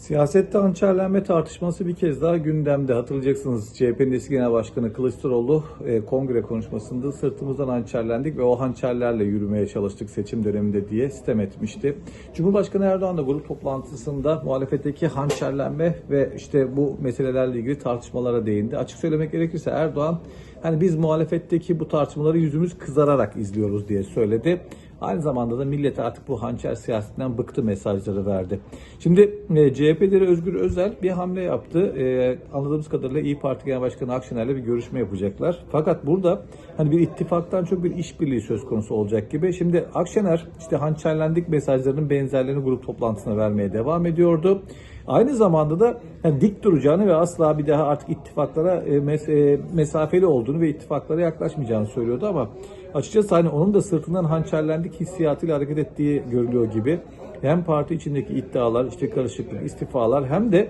Siyasette hançerlenme tartışması bir kez daha gündemde. Hatırlayacaksınız CHP'nin eski genel başkanı Kılıçdaroğlu e, kongre konuşmasında sırtımızdan hançerlendik ve o hançerlerle yürümeye çalıştık seçim döneminde diye sitem etmişti. Cumhurbaşkanı Erdoğan da grup toplantısında muhalefetteki hançerlenme ve işte bu meselelerle ilgili tartışmalara değindi. Açık söylemek gerekirse Erdoğan hani biz muhalefetteki bu tartışmaları yüzümüz kızararak izliyoruz diye söyledi. Aynı zamanda da millet artık bu hançer siyasetinden bıktı mesajları verdi. Şimdi e, CHP Özgür Özel bir hamle yaptı. E, anladığımız kadarıyla İyi Parti Genel Başkanı Akşener'le bir görüşme yapacaklar. Fakat burada hani bir ittifaktan çok bir işbirliği söz konusu olacak gibi. Şimdi Akşener işte hançerlendik mesajlarının benzerlerini grup toplantısına vermeye devam ediyordu. Aynı zamanda da yani dik duracağını ve asla bir daha artık ittifaklara e, e, mesafeli olduğunu ve ittifaklara yaklaşmayacağını söylüyordu ama açıkçası hani onun da sırtından hançerlendik hissiyatıyla hareket ettiği görülüyor gibi. Hem parti içindeki iddialar, işte karışıklık, istifalar hem de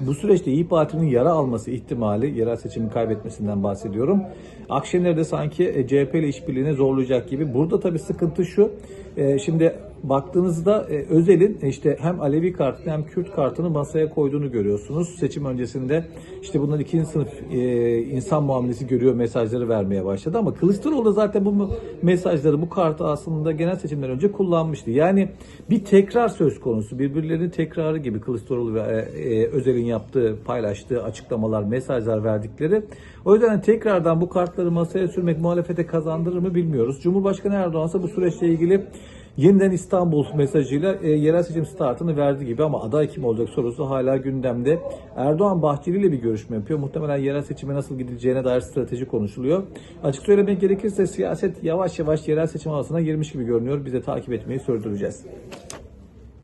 bu süreçte İyi Parti'nin yara alması ihtimali, yerel seçimi kaybetmesinden bahsediyorum. Akşener de sanki e, CHP ile işbirliğine zorlayacak gibi. Burada tabii sıkıntı şu. Şimdi baktığınızda e, Özel'in işte hem Alevi kartını hem Kürt kartını masaya koyduğunu görüyorsunuz. Seçim öncesinde işte bunlar ikinci sınıf e, insan muamelesi görüyor mesajları vermeye başladı. Ama Kılıçdaroğlu da zaten bu mesajları, bu kartı aslında genel seçimden önce kullanmıştı. Yani bir tekrar söz konusu. Birbirlerinin tekrarı gibi Kılıçdaroğlu ve e, e, Özel'in yaptığı, paylaştığı açıklamalar, mesajlar verdikleri. O yüzden hani tekrardan bu kartları masaya sürmek muhalefete kazandırır mı bilmiyoruz. Cumhurbaşkanı Erdoğan ise bu süreçle ilgili yeniden İstanbul mesajıyla e, yerel seçim startını verdi gibi ama aday kim olacak sorusu hala gündemde. Erdoğan Bahçeli ile bir görüşme yapıyor. Muhtemelen yerel seçime nasıl gidileceğine dair strateji konuşuluyor. Açık söylemek gerekirse siyaset yavaş yavaş yerel seçim havasına girmiş gibi görünüyor. Biz de takip etmeyi sürdüreceğiz.